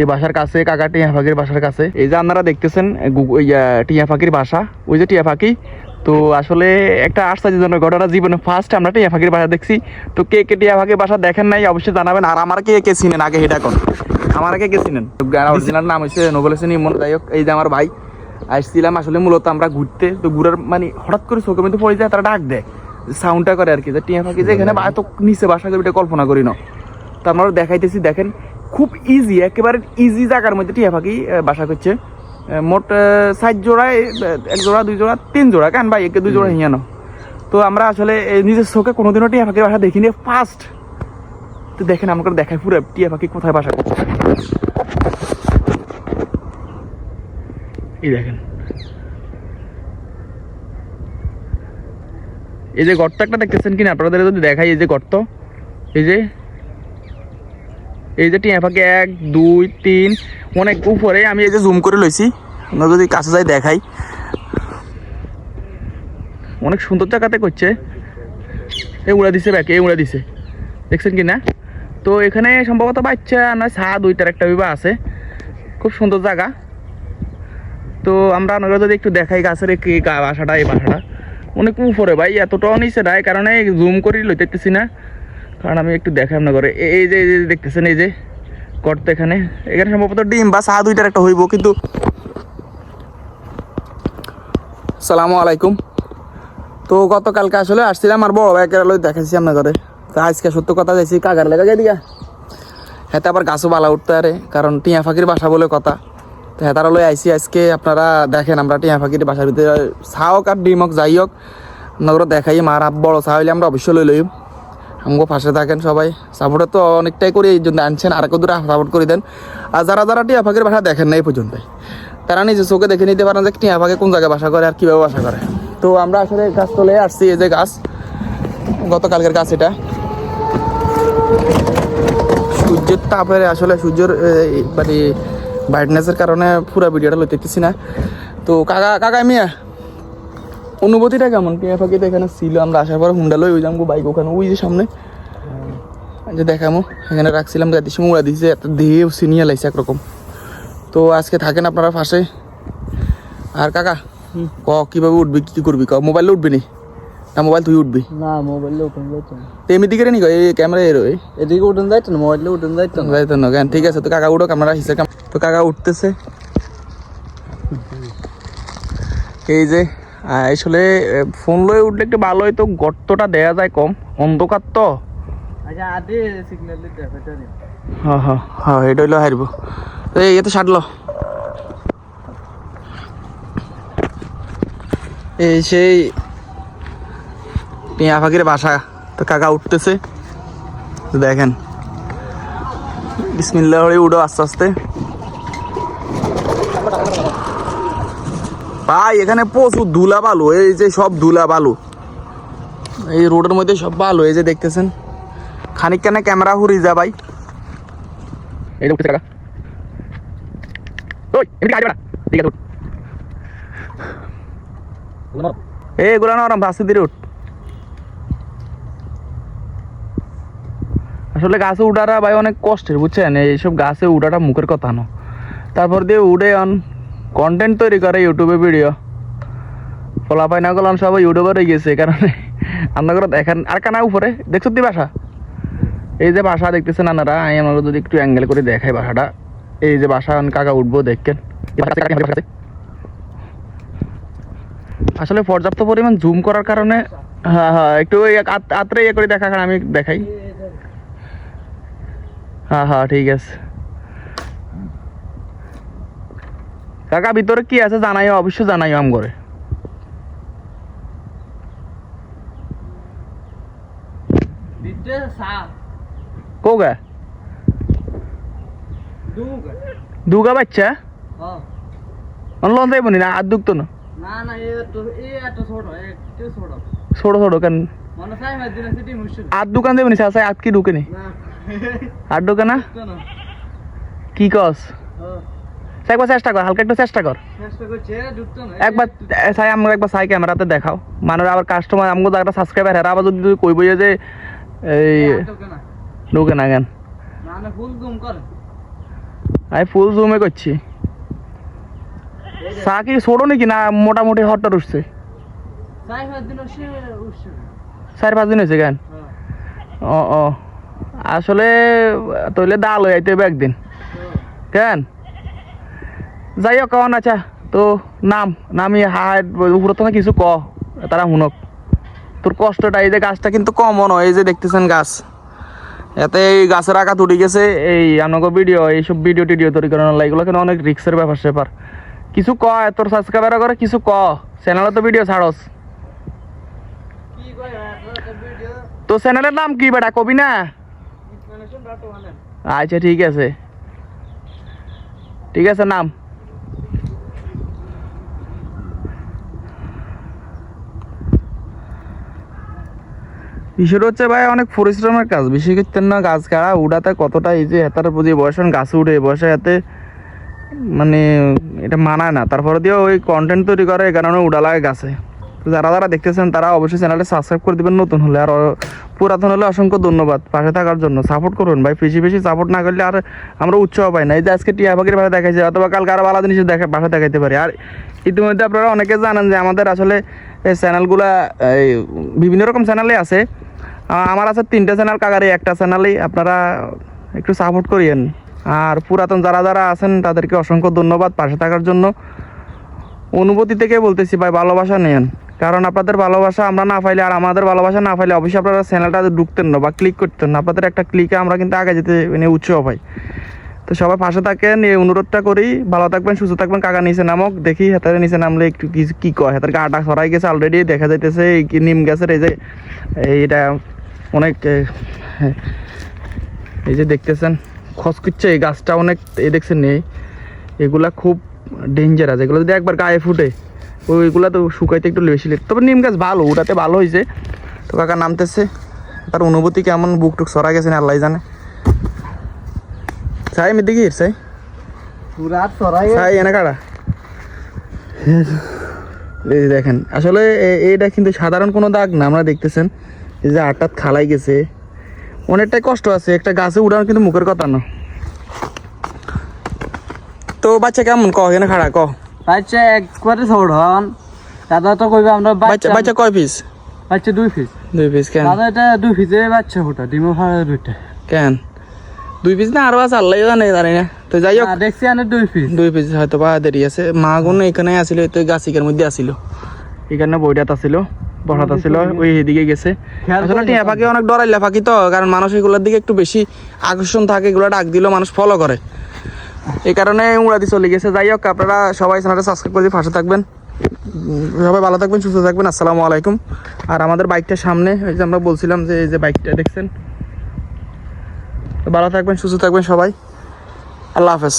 এই বাসার কাছে, কাকা টিয়া পাখির বাসার কাছে। এই যে আপনারা দেখতেছেন টিয়া পাখির বাসা। ওই যে টিয়া পাখি তো আসলে একটা আশ্চর্যজনক ঘটনা, জীবনে ফার্স্ট আমরা টিয়া পাখির বাসা দেখছি। তো কে কে টিয়া পাখির বাসা দেখেন নাই, অবশ্যই জানাবেন। আর আমার কে কে চিনেন? আগে এটা কোন? আমার কে কে চিনেন? অরিজিনাল নাম হচ্ছে নোবেল হোসেন ইমন। যাই এই যে আমার ভাই, আসছিলাম আসলে মূলত আমরা ঘুরতে। তো ঘুরার মানে হঠাৎ করে চোখে মধ্যে পড়ে যায়, তারা ডাক দেয়। সাউন্ডটা করে আর কি, যে টিয়া পাখি যে এখানে এত নিচে বাসা করবে এটা কল্পনা করি না। তো আমরা দেখাইতেছি, দেখেন। খুব ইজি একেবারে ইজি জায়গার মধ্যে টিয়া পাখি বাসা করছে। মোট ষাট জোড়ায় এক জোড়া দুই জোড়া তিন জোড়া। কেন ভাই একে দুই জোড়া হিয়ানো? তো আমরা আসলে নিজের চোখে কোনোদিনও টিয়া পাখির বাসা দেখিনি। ফার্স্ট তো দেখেন আমাকে দেখায় পুরো টিয়া পাখি কোথায় বাসা করছে। এই দেখেন। এই যে গর্ত একটা দেখতেছেন কিনা? আপনাদের যদি দেখাই এই যে গর্ত। এই যে এই যে টিয়া পাখি এক, দুই, তিন, অনেক উপরে, আমি এই যে জুম করে লইছি। আমরা যদি কাছে যাই দেখাই। অনেক সুন্দর জায়গাতে করছে। এ উড়া দিছে ব্যাকে, এ উড়া দিছে। দেখছেন কি না? তো এখানে সম্ভবত বাচ্চা, নয়, ছা, দুইটার একটা বিবাহ আছে। খুব সুন্দর জায়গা। তো আমরা নগর যদি একটু দেখাই গাছের এই বাসাটা এই বাসাটা। অনেক উপরে ভাই, এতটাও নিচে নাই, কারণ জুম করে লইতেছি না। কারণ আমি একটু দেখাই আপনার ঘরে এই যে এই যে দেখতেছেন, এই যে গর্ত এখানে। এখানে সম্ভবত ডিম বা চা দুইটার একটা হইব, কিন্তু সালামু আলাইকুম। তো গতকালকে আসলে আসছিলাম আর বড় ভাইকে লই দেখাইছি আপনার ঘরে তো আজকে সত্য কথা যাইছি কাগার লেগে যাই দিয়া হেতে আবার গাছও বালা উঠতে আরে, কারণ টিয়া ফাঁকির বাসা বলে কথা। তো হেতারা লই আইসি আজকে আপনারা দেখেন আমরা টিয়া ফাঁকির বাসার ভিতরে চা হোক আর ডিম হোক, যাই হোক আপনারা দেখাই, মার বড় চা হইলে আমরা অবশ্যই লই লইম। আমাকে পাশে থাকেন সবাই সাপোর্টে তো অনেকটাই করে এই জন্য আনছেন আর একটু দূরে সাপোর্ট করে দেন আর যারা যারা টিয়া ফাঁকির বাসা দেখেন না এই পর্যন্ত তারা নিজে চোখে দেখে নিতে পারেন যে টিয়া ফাঁকে কোন জায়গায় বাসা করে আর কীভাবে বাসা করে তো আমরা আসলে গাছ তোলে আসছি এই যে গাছ গতকালকের গাছ এটা সূর্যের তাপের আসলে সূর্যের মানে ব্রাইটনেসের কারণে পুরো ভিডিওটা লইতেছি না। তো কাকা কাকা মিয়া অনুভূতিটা কেমন? টিয়া পাখিতে এখানে ছিল আমরা আসার পর হুন্ডা লই ওই যাম বাইক ওখানে ওই যে সামনে। যে দেখামো এখানে রাখছিলাম রাতের সময় উড়া দিছে একটা দেহে সিনিয়া লাইছে একরকম। তো আজকে থাকেন আপনারা পাশে আর কাকা ক কীভাবে উঠবি কী করবি? ক মোবাইলে উঠবি নি না মোবাইল তুই উঠবি? না মোবাইলে উঠান যাইতো এমনি দিকে নি এই ক্যামেরা এর ওই। এদিকে উঠান যাইতো না মোবাইলে উঠান যাইতো না। যাইতো না কেন? ঠিক আছে তো কাকা উঠো ক্যামেরা হিসেবে তো কাকা উঠতেছে। এই যে আসলে ফোন লয়ে উঠলে একটু ভালো হয়তো গর্তটা দেয়া যায় কম। অন্ধকার তো। আচ্ছা হ্যাঁ হ্যাঁ হ্যাঁ এটা হইল হারব। এই এতে সারলো এই সেই টিয়া পাখির বাসা তো কাকা উঠতেছে। দেখেন। বিসমিল্লাহ উঠো আস্তে আস্তে। ভাই এখানে প্রচুর ধুলা বালু এই যে সব ধুলা বালু এই রোডের মধ্যে সব বালু এই যে দেখতেছেন। খানিক কেন ক্যামেরা হুরি যা ভাই। এই যে কাকা ওই এমনি কাজ ঠিক আছে উঠ এই নরম ধীরে উঠ। আসলে গাছে উঠাটা ভাই অনেক কষ্টের বুঝছেন? এইসব গাছে উঠাটা মুখের কথা না। তারপর দিয়ে উঠে অন কন্টেন্ট তৈরি করে ইউটিউবে ভিডিও ফলাফাই না করলাম সবাই ইউটিউবার হয়ে গেছে কারণে আপনার দেখেন, আর কানা উপরে? দেখছ তুই বাসা? এই যে বাসা দেখতেছেন আপনারা, আমি আমাকে যদি একটু অ্যাঙ্গেল করে দেখাই বাসাটা। এই যে বাসা কাকা উঠবো, দেখেন। আসলে পর্যাপ্ত পরিমাণ জুম করার কারণে হ্যাঁ হ্যাঁ একটু আত্রে ইয়ে করে দেখা, আমি দেখাই। হ্যাঁ হ্যাঁ ঠিক আছে। কাকা ভিতরে কি আছে জানাইও অবশ্যই জানাইও আম করে কোগা? দুগা। বাচ্চা? হ্যাঁ। লন যাইব নি না? আর দুগতো না? না না এ তো এ এত ছোট একটু ছোট। ছোট ছোট কেন? মনে চাই হয় দিন সিটি মুশকিল। আর দোকান দেবো নি? চাষাই আর কি ঢুকে নি? না। আর ঢুকে না? না। কি কস? হ্যাঁ। একবার চেষ্টা কর হালকা একটু চেষ্টা কর। একবার সাই আমরা একবার সাই ক্যামেরাতে দেখাও। মানুষ আবার কাস্টমার আমগো যারা সাবস্ক্রাইবার হেরা আবার যদি তুই কইব যে এই ঢুকে না। কেন? আমি ফুল জুমে করছি। চা কি ছোটো নাকি না মোটামুটি হটটা উঠছে? চার পাঁচ দিন হয়েছে কেন? হ্যাঁ। ও ও। আসলে তইলে ডাল হয়ে যাইতে হবে একদিন। কেন? যাই হোক কন আচ্ছা তো নাম, নামি হাট উপরে তোমার কিছু ক তারা শুনক। তোর কষ্টটা, এই যে গাছটা কিন্তু কমন নয় এই যে দেখতেছেন গাছ। এতে এই গাছের আঘাত উঠে গেছে, এই আমাকে ভিডিও এইসব ভিডিও টিডিও তৈরি করানোর এগুলো কিন্তু অনেক রিক্সের ব্যাপার স্যাপার। কিছু ক তোর সাবস্ক্রাইবার করে কিছু ক চ্যানেলে তো ভিডিও ছাড়স। তো চ্যানেলের নাম কি বেটা, কবি না? আচ্ছা ঠিক আছে। ঠিক আছে, নাম। বিষয়টা হচ্ছে ভাই, অনেক পরিশ্রমের কাজ। বেশি করতেন না, গাছ কাড়া উড়াতে কতটা এই যে হেতার যে বয়স গাছ উঠে বয়সে এতে মানে এটা মানায় না। তারপরে দিয়ে ওই কন্টেন্ট তৈরি করে কারণে উড়া লাগে গাছে। যারা যারা দেখতেছেন, তারা অবশ্যই চ্যানেলটা সাবস্ক্রাইব করে দেবেন নতুন হলে। আর পুরাতন হলে অসংখ্য ধন্যবাদ পাশে থাকার জন্য। সাপোর্ট করুন ভাই, বেশি বেশি সাপোর্ট না করলে আর আমরা উৎসাহ পাই না। এই যে আজকে টিয়া পাখির ভাষা দেখাইছে, অথবা কালকে আরও ভালো জিনিস দেখা ভাষা দেখাইতে পারি। আর ইতিমধ্যে আপনারা অনেকে জানেন যে আমাদের আসলে এই চ্যানেলগুলা এই বিভিন্ন রকম চ্যানেলে আছে। আমার আছে তিনটা চ্যানেল কাকারি একটা চ্যানেলেই আপনারা একটু সাপোর্ট করিয়েন। আর পুরাতন যারা যারা আছেন, তাদেরকে অসংখ্য ধন্যবাদ পাশে থাকার জন্য। অনুভূতি থেকে বলতেছি ভাই, ভালোবাসা নেন। কারণ আপনাদের ভালোবাসা আমরা না পাইলে, আর আমাদের ভালোবাসা না পাইলে অবশ্যই আপনারা চ্যানেলটা ঢুকতেন না বা ক্লিক করতেন না। আপনাদের একটা ক্লিকে আমরা কিন্তু আগে যেতে মানে উৎসাহ পাই। তো সবাই পাশে থাকেন, এই অনুরোধটা করি। ভালো থাকবেন, সুস্থ থাকবেন। কাকা নিচে নামক, দেখি হাতের নিচে নামলে একটু কি কি কয়। হাতের আটা সরাই গেছে অলরেডি দেখা যাইতেছে, এই নিম গাছের এই যে, এইটা অনেক হ্যাঁ, এই যে দেখতেছেন খসকুচ্ছে এই গাছটা অনেক এ দেখছেন নেই এগুলা খুব ডেঞ্জারাস এগুলো যদি একবার গায়ে ফুটে ওইগুলা তো শুকাইতে একটু বেশি লেট। তবে নিম গাছ ভালো ওটাতে ভালো হয়েছে তো কাকা নামতেছে তার অনুভূতি কেমন বুক টুক সরা গেছে না আল্লাহ জানে। সাই আমি দেখি সাই। এনে দেখেন আসলে এ- এইটা কিন্তু সাধারণ কোনো দাগ না আমরা দেখতেছেন। এই যে আটাত খালাই গেছে। অনেকটাই কষ্ট আছে একটা গাছে উড়ানো কিন্তু মুখের কথা না। তো বাচ্চা কেমন? ক এখানে খাড়া ক। বাচ্চা একবারে ছোট হন। দাদা তো কইবে আমরা বাচ্চা বাচ্চা কয় পিস বাচ্চা দুই পিস দুই পিস কেন? দাদা এটা দুই পিসে বাচ্চা ফোটা ডিমো ফাড়া দুইটা। কেন? দুই পিস না আরও আছে আল্লাহ জানে জানি না। তো যাই হোক। দেখছি আনে দুই পিস দুই পিস হয়তো বা দেরি আছে। মা গুণ এখানে আসিল তো গাছিকের মধ্যে আসিল। এখানে বইটাত আসিল। আসিল ওই এদিকে গেছে। আসলে টিয়া পাখি অনেক ডরাইলা পাখি তো কারণ মানুষ এগুলোর দিকে একটু বেশি আকর্ষণ থাকে এগুলো ডাক দিলেও মানুষ ফলো করে। এই কারণে উড়াদি চলে গেছে। যাই হোক আপনারা সবাই চ্যানেলটা সাবস্ক্রাইব করে পাশে থাকবেন। সবাই ভালো থাকবেন সুস্থ থাকবেন। আসসালামু আলাইকুম। আর আমাদের বাইকটা সামনে ওই যে আমরা বলছিলাম যে এই যে বাইকটা দেখছেন? ভালো থাকবেন সুস্থ থাকবেন সবাই। আল্লাহ হাফেজ।